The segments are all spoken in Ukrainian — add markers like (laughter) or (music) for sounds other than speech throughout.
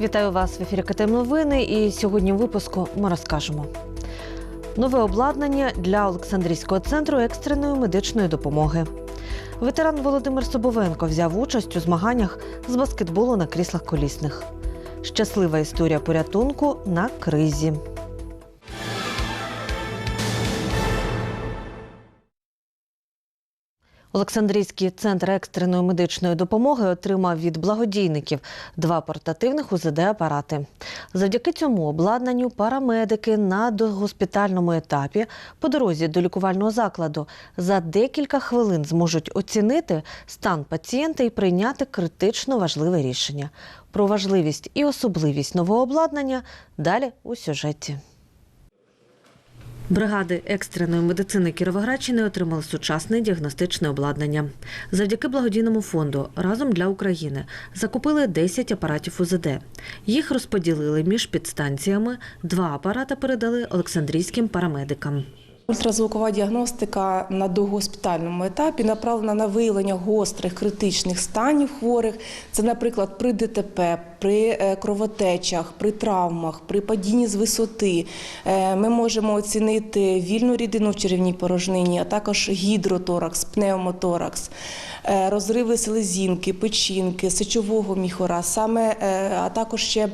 Вітаю вас в ефірі КТМ Новини. І сьогодні в випуску ми розкажемо. Нове обладнання для Олександрійського центру екстреної медичної допомоги. Ветеран Володимир Собовенко взяв участь у змаганнях з баскетболу на кріслах колісних. Щаслива історія порятунку на кризі. Олександрійський центр екстреної медичної допомоги отримав від благодійників два портативних УЗД-апарати. Завдяки цьому обладнанню парамедики на догоспітальному етапі по дорозі до лікувального закладу за декілька хвилин зможуть оцінити стан пацієнта і прийняти критично важливе рішення. Про важливість і особливість нового обладнання далі у сюжеті. Бригади екстреної медицини Кіровоградщини отримали сучасне діагностичне обладнання. Завдяки благодійному фонду разом для України закупили 10 апаратів УЗД. Їх розподілили між підстанціями. Два апарати передали Олександрійським парамедикам. Ультразвукова діагностика на догоспітальному етапі направлена на виявлення гострих критичних станів хворих. Це, наприклад, при ДТП, при е, кровотечах, при травмах, при падінні з висоти. Е, Ми можемо оцінити вільну рідину в черевній порожнині, а також гідроторакс, пневмоторакс, е, розриви селезінки, печінки, сечового міхора, а також ще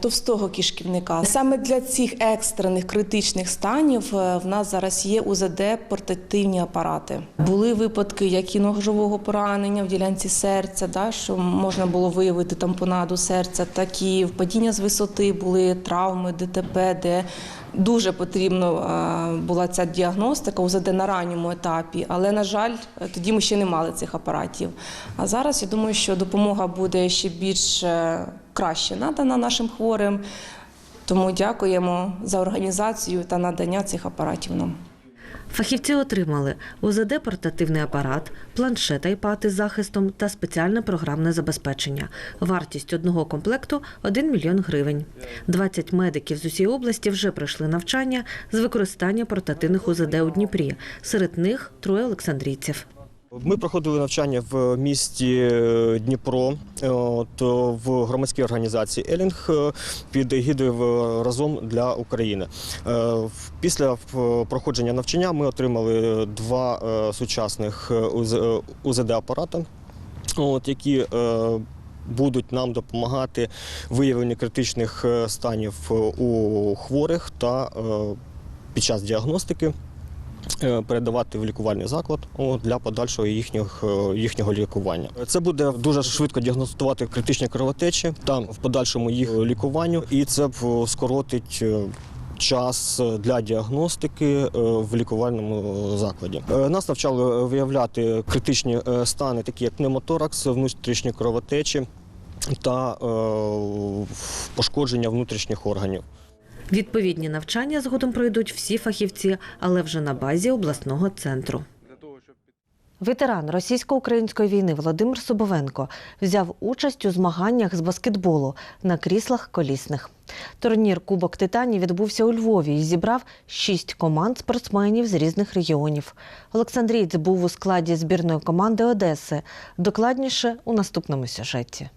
товстого кишківника. Саме для цих екстрених критичних станів в нас зараз є УЗД портативні апарати. Були випадки, як і ножового поранення в ділянці серця, що можна було виявити тампонаду серця, так і падіння з висоти були травми, ДТП, де Дуже потрібно е, була ця діагностика УЗД на ранньому етапі, але на жаль, тоді ми ще не мали цих апаратів. А зараз я думаю, що допомога буде ще більш краще надана нашим хворим. Тому дякуємо за організацію та надання цих апаратів нам. Фахівці отримали ОЗД портативний апарат, планшет iPad із захистом та спеціальне програмне забезпечення. Вартість одного комплекту 1 мільйон гривень. 20 медиків з усієї області вже пройшли навчання з використання портативних ОЗД у Дніпрі. Серед них троє олександрійців. Ми проходили навчання в місті е, Дніпро, е, от, е, в громадській організації Елінг під егідою разом для України. Після проходження навчання ми отримали два сучасних УЗД апарата, от, які будуть нам допомагати в виявленні критичних станів у хворих та під час діагностики передавати в лікувальний заклад для подальшого їхніх, е, їхнього лікування. Це буде дуже швидко діагностувати критичні кровотечі та в подальшому їх лікуванню, і це скоротить. е, Час для діагностики е, в лікувальному закладі Е, нас навчали виявляти критичні е, стани, такі як пневмоторакс, внутрішні кровотечі та е, пошкодження внутрішніх органів. Відповідні навчання згодом пройдуть всі фахівці, але вже на базі обласного центру. Ветеран російсько-української війни Володимир Собовенко взяв участь у змаганнях з баскетболу на кріслах колісних. Турнір Кубок Титанів відбувся у Львові і зібрав шість команд спортсменів з різних регіонів. Олександрієць був у складі збірної команди Одеси. Докладніше у наступному сюжеті.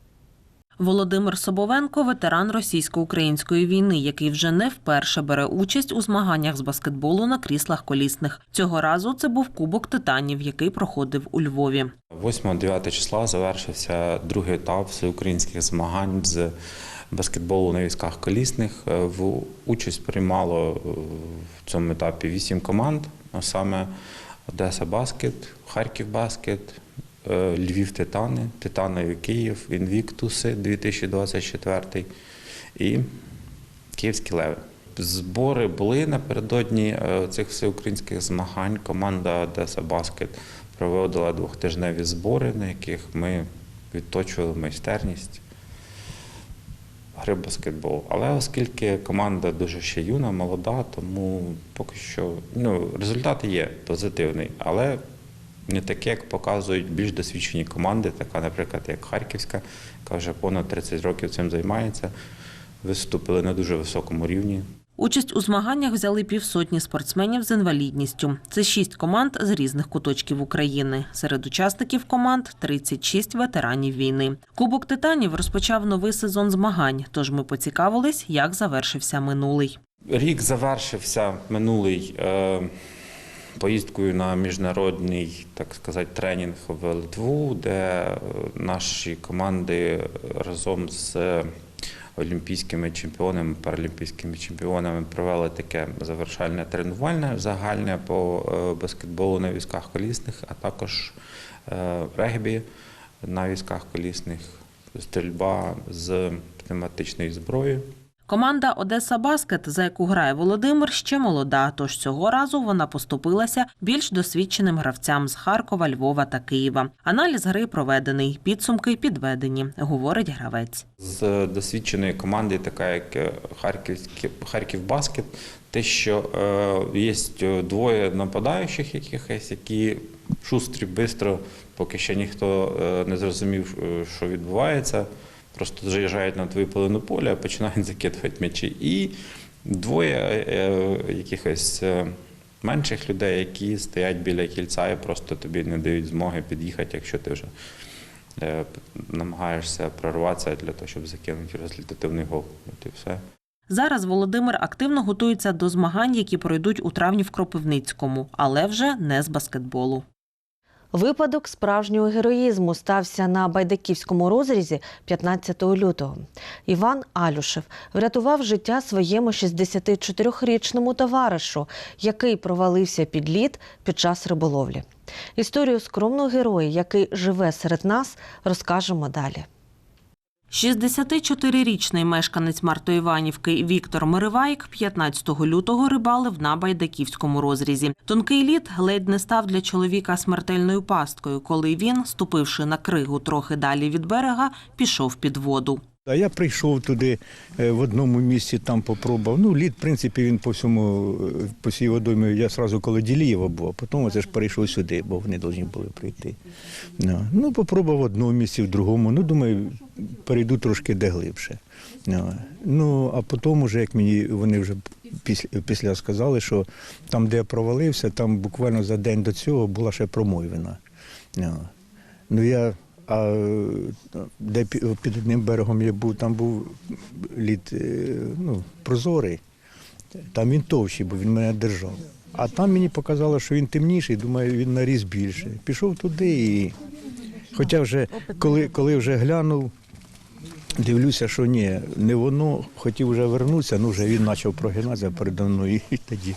Володимир Собовенко ветеран російсько-української війни, який вже не вперше бере участь у змаганнях з баскетболу на кріслах колісних. Цього разу це був Кубок Титанів, який проходив у Львові. 8-9 числа завершився другий етап всеукраїнських змагань з баскетболу на військах колісних. Е, В участь приймало е, в цьому етапі 8 команд, а саме Одеса Баскет, Харків Баскет, Львів Титани, Титанові Київ, Інвіктуси 2024 і Київські Леви. Збори були напередодні е, цих всеукраїнських змагань. Команда Одеса Баскет проводила двохтижневі збори, на яких ми відточували майстерність гри в баскетбол. Але оскільки команда дуже ще юна, молода, тому поки що ну, результат є позитивний, але не таке, як показують більш досвідчені команди, така, наприклад, як Харківська, яка вже понад 30 років цим займається. Виступили на дуже високому рівні. Участь у змаганнях взяли півсотні спортсменів з інвалідністю. Це шість команд з різних куточків України. Серед учасників команд 36 ветеранів війни. Кубок титанів розпочав новий сезон змагань. Тож ми поцікавились, як завершився минулий. Рік завершився минулий е, поїздкою на міжнародний, так сказати, тренінг в Литву, де е, наші команди разом з олімпійськими чемпіонами, паралімпійськими чемпіонами провели таке завершальне тренувальне загальне по е, баскетболу на візках колісних, а також е, регбі на візках колісних, стрільба з пневматичної зброї. Команда Одеса Баскет, за яку грає Володимир, ще молода. Тож цього разу вона поступилася більш досвідченим гравцям з Харкова, Львова та Києва. Аналіз гри проведений, підсумки підведені, говорить гравець. з досвідченої команди, така як е, Харків Баскет, те, що е, є двоє нападаючих якихось, які шустрі, бистро, поки ще ніхто е, не зрозумів, е, що відбувається. Просто заїжджають на твою половину поля, починають закидувати м'ячі. І двоє е, якихось е, менших людей, які стоять біля кільця і просто тобі не дають змоги під'їхати, якщо ти вже е, намагаєшся прорватися для того, щоб закинути результативний гол. От і все. Зараз Володимир активно готується до змагань, які пройдуть у травні в Кропивницькому, але вже не з баскетболу. Випадок справжнього героїзму стався на байдаківському розрізі 15 лютого. Іван Алюшев врятував життя своєму 64-річному товаришу, який провалився під лід під час риболовлі. Історію скромного героя, який живе серед нас, розкажемо далі. 64-річний мешканець Мартоїванівки Віктор Миривайк 15 лютого рибалив на байдаківському розрізі. Тонкий лід ледь не став для чоловіка смертельною пасткою, коли він, ступивши на кригу трохи далі від берега, пішов під воду. А я прийшов туди е, в одному місці, там попробував. Ну, лід, в принципі, він по всьому, е, по всій водоймі, я одразу коло Ділієва був, а потім оце ж перейшов сюди, бо вони повинні були прийти. Ну, попробував в одному місці, в другому. Ну, думаю, перейду трошки де глибше. Ну, а потім, уже, як мені вони вже після, після сказали, що там, де я провалився, там буквально за день до цього була ще промойвина. Ну я а е, де під одним берегом я був, там був лід е, ну, прозорий, там він товщий, бо він мене держав. А там мені показало, що він темніший, думаю, він наріс більше. Пішов туди і. Хоча вже коли, коли вже глянув, дивлюся, що ні, не воно, хотів вже вернутися, ну вже він почав прогинатися передо мною (laughs) і тоді.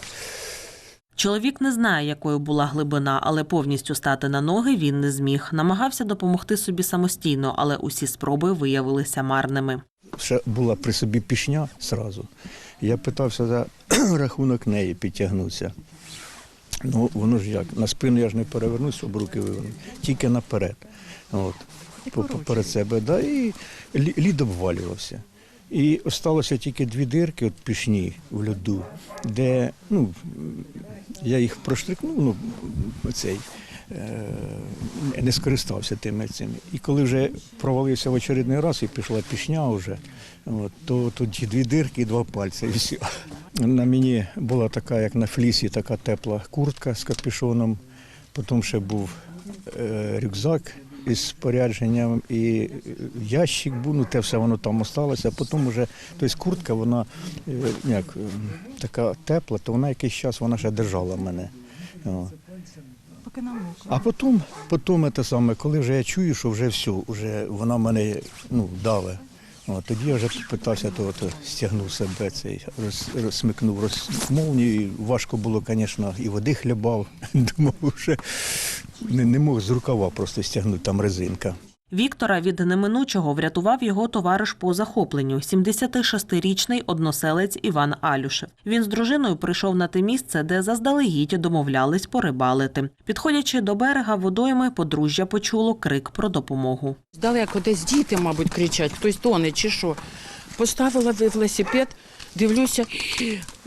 Чоловік не знає, якою була глибина, але повністю стати на ноги він не зміг. Намагався допомогти собі самостійно, але усі спроби виявилися марними. ще була при собі пішня зразу. Я питався за (clears throat) рахунок неї підтягнутися. Ну, воно ж як, на спину я ж не перевернусь, щоб руки вивернути, тільки наперед. От, по- поперед себе, да, і лід обвалювався. І залишилося тільки дві дирки от пішні в льоду, де ну, я їх проштрикнув, ну, оцей, е, не скористався тими цими. І коли вже провалився в очередний раз і пішла пішня вже, от, то тоді дві дирки і два пальці. І все. На мені була така, як на флісі, така тепла куртка з капюшоном, потім ще був е, рюкзак із спорядженням і ящик був, ну те все воно там осталося. Потім вже, тобто куртка, вона е, як, е, така тепла, то вона якийсь час вона ще держала мене. А потім, потім те саме, коли вже я чую, що вже все, вже вона мене ну, даве. О, тоді я вже питався, то, то стягнув себе цей, роз, розсмикнув розмовні. Важко було, звісно, і води хлібав. (laughs) Думав, вже не, не мог з рукава просто стягнути там резинка. Віктора від неминучого врятував його товариш по захопленню, 76-річний односелець Іван Алюшев. Він з дружиною прийшов на те місце, де заздалегідь домовлялись порибалити. Підходячи до берега водойми, подружжя почуло крик про допомогу. Далеко десь діти, мабуть, кричать, хтось тоне чи що. Поставила ви велосипед, дивлюся,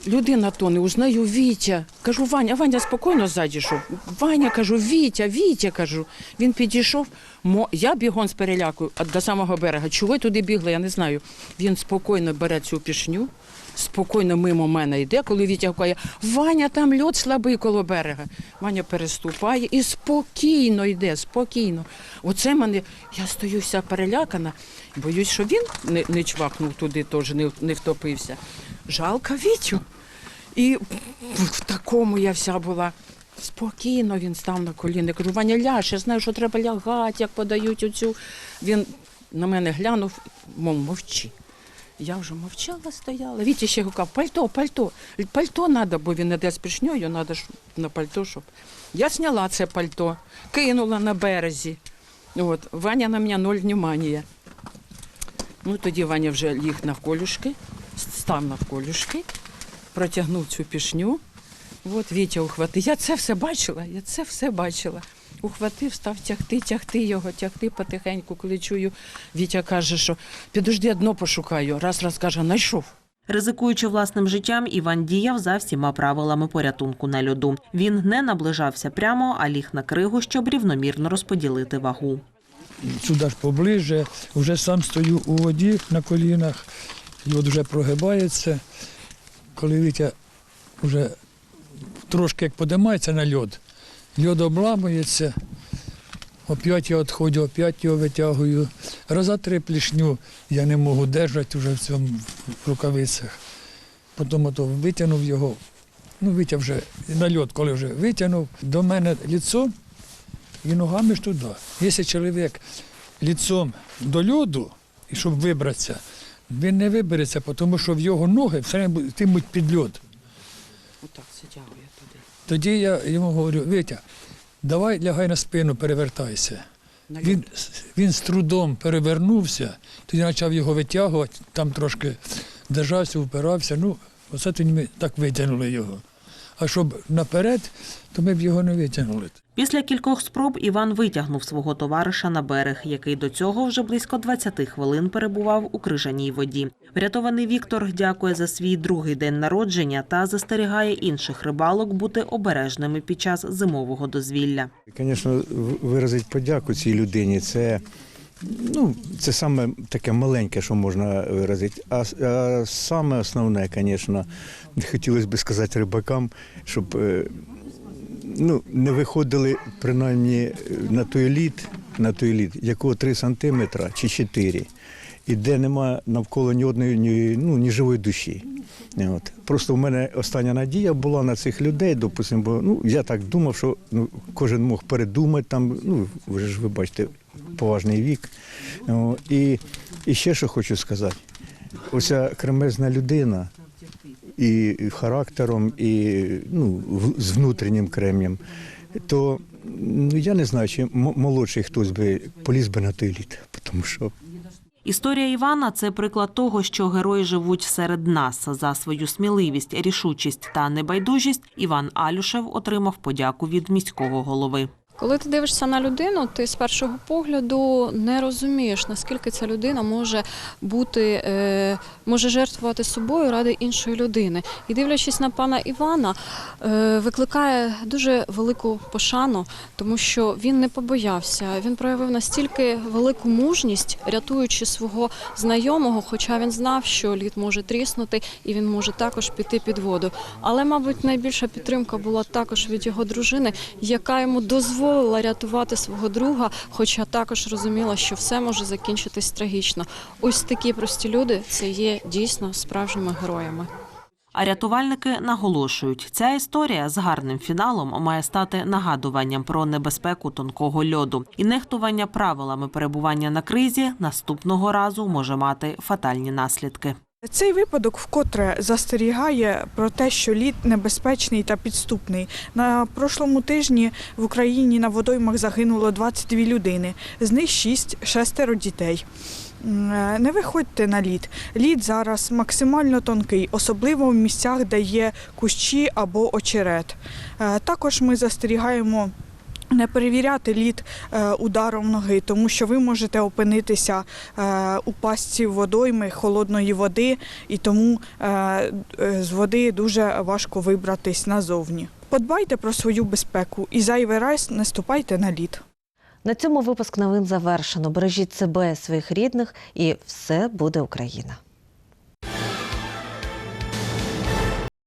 людина тоне, узнаю Вітя. Кажу, Ваня, Ваня спокійно задійшов. Ваня, кажу, Вітя, Вітя, кажу. Він підійшов, мо... я бігом з переляку до самого берега. Чого туди бігли, я не знаю. Він спокійно бере цю пішню, спокійно мимо мене йде, коли Вітя каже, Ваня, там льод слабий коло берега. Ваня переступає і спокійно йде, спокійно. Оце мене, я стою вся перелякана, боюсь, що він не, не чвакнув туди, теж не, не втопився. Жалко Вітю. І в такому я вся була. Спокійно він став на коліни. Кажу, Ваня, ляж, я знаю, що треба лягати, як подають оцю. Він на мене глянув, мов мовчи. Я вже мовчала, стояла. Вітя ще гукав, пальто, пальто, пальто треба, бо він іде з пішньою, треба на пальто, щоб. Я зняла це пальто, кинула на березі. От. Ваня на мене ноль внимання. Ну, тоді Ваня вже ліг навколюшки, став навколюшки, протягнув цю пішню. От Вітя ухватив. Я це все бачила, я це все бачила. Ухватив, став тягти, тягти його, тягти потихеньку, коли чую. Вітя каже, що підожди, дно пошукаю. Раз, раз каже, знайшов. Ризикуючи власним життям, Іван діяв за всіма правилами порятунку на льоду. Він не наближався прямо, а ліг на кригу, щоб рівномірно розподілити вагу. сюди ж поближе, вже сам стою у воді на колінах, льод вже прогибається. Коли Вітя вже трошки як подимається на льод, льод обламується, оп'ять я відходжу, оп'ять його витягую. Раза три плішню я не можу держати вже в цьому рукавицях. Потім ото витягнув його. Ну, Вітя вже на льод, коли вже витягнув, до мене ліцо і ногами ж туди. Якщо чоловік ліцом до льоду, і щоб вибратися, він не вибереться, тому що в його ноги все время йтимуть під льод. Отак сидяв я туди. Тоді я йому говорю, Вітя, давай лягай на спину, перевертайся. На. Він, він з трудом перевернувся, тоді почав його витягувати, там трошки держався, впирався. Ну, оце тоді ми так витягнули його. А щоб наперед, то ми б його не витягнули. Після кількох спроб Іван витягнув свого товариша на берег, який до цього вже близько 20 хвилин перебував у крижаній воді. Врятований Віктор дякує за свій другий день народження та застерігає інших рибалок бути обережними під час зимового дозвілля. Звісно, виразити подяку цій людині це, ну, це саме таке маленьке, що можна виразити. А, а саме основне, звісно, хотілося б сказати рибакам, щоб е, ну, не виходили принаймні на той лід, на той лід, якого 3 сантиметра чи 4, і де нема навколо ні одної ні, ну, ні живої душі. От. Просто в мене остання надія була на цих людей, допустимо, бо ну, я так думав, що ну, кожен мог передумати там, ну, вже ж ви бачите, поважний вік. О, і, і ще що хочу сказати: оця кремезна людина і характером, і ну, з внутрішнім кремнем, то ну, я не знаю, чи молодший хтось би поліз би на той лід, тому що Історія Івана це приклад того, що герої живуть серед нас. За свою сміливість, рішучість та небайдужість Іван Алюшев отримав подяку від міського голови. Коли ти дивишся на людину, ти з першого погляду не розумієш, наскільки ця людина може бути, е, може жертвувати собою ради іншої людини. І дивлячись на пана Івана, е, викликає дуже велику пошану, тому що він не побоявся. Він проявив настільки велику мужність, рятуючи свого знайомого, хоча він знав, що лід може тріснути і він може також піти під воду. Але, мабуть, найбільша підтримка була також від його дружини, яка йому дозволила рятувати свого друга, хоча також розуміла, що все може закінчитись трагічно. Ось такі прості люди це є дійсно справжніми героями. А рятувальники наголошують, ця історія з гарним фіналом має стати нагадуванням про небезпеку тонкого льоду. І нехтування правилами перебування на кризі наступного разу може мати фатальні наслідки. Цей випадок вкотре застерігає про те, що лід небезпечний та підступний. На прошлому тижні в Україні на водоймах загинуло 22 людини, з них 6 шестеро дітей. Не виходьте на лід. Лід зараз максимально тонкий, особливо в місцях, де є кущі або очерет. Е, Також ми застерігаємо Не перевіряти лід е, ударом ноги, тому що ви можете опинитися е, у пастці водойми холодної води, і тому е, з води дуже важко вибратись назовні. Подбайте про свою безпеку і зайвий раз не ступайте на лід. На цьому випуск новин завершено. Бережіть себе, своїх рідних, і все буде Україна.